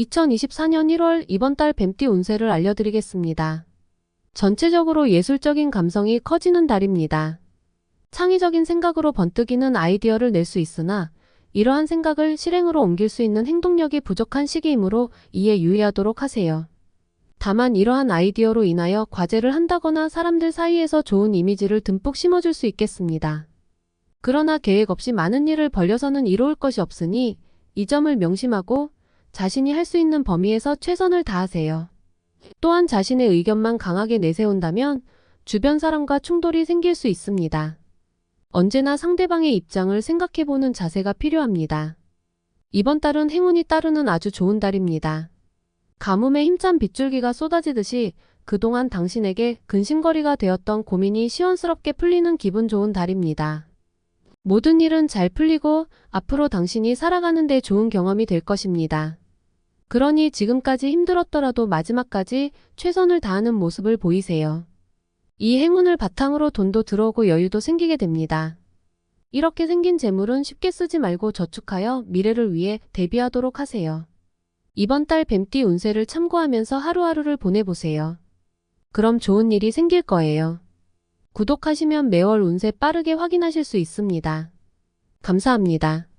2024년 1월 이번 달 뱀띠 운세를 알려드리겠습니다. 전체적으로 예술적인 감성이 커지는 달입니다. 창의적인 생각으로 번뜩이는 아이디어를 낼 수 있으나 이러한 생각을 실행으로 옮길 수 있는 행동력이 부족한 시기이므로 이에 유의하도록 하세요. 다만 이러한 아이디어로 인하여 과제를 한다거나 사람들 사이에서 좋은 이미지를 듬뿍 심어줄 수 있겠습니다. 그러나 계획 없이 많은 일을 벌려서는 이로울 것이 없으니 이 점을 명심하고 자신이 할 수 있는 범위에서 최선을 다하세요. 또한 자신의 의견만 강하게 내세운다면 주변 사람과 충돌이 생길 수 있습니다. 언제나 상대방의 입장을 생각해보는 자세가 필요합니다. 이번 달은 행운이 따르는 아주 좋은 달입니다. 가뭄에 힘찬 빗줄기가 쏟아지듯이 그동안 당신에게 근심거리가 되었던 고민이 시원스럽게 풀리는 기분 좋은 달입니다. 모든 일은 잘 풀리고 앞으로 당신이 살아가는 데 좋은 경험이 될 것입니다. 그러니 지금까지 힘들었더라도 마지막까지 최선을 다하는 모습을 보이세요. 이 행운을 바탕으로 돈도 들어오고 여유도 생기게 됩니다. 이렇게 생긴 재물은 쉽게 쓰지 말고 저축하여 미래를 위해 대비하도록 하세요. 이번 달 뱀띠 운세를 참고하면서 하루하루를 보내보세요. 그럼 좋은 일이 생길 거예요. 구독하시면 매월 운세 빠르게 확인하실 수 있습니다. 감사합니다.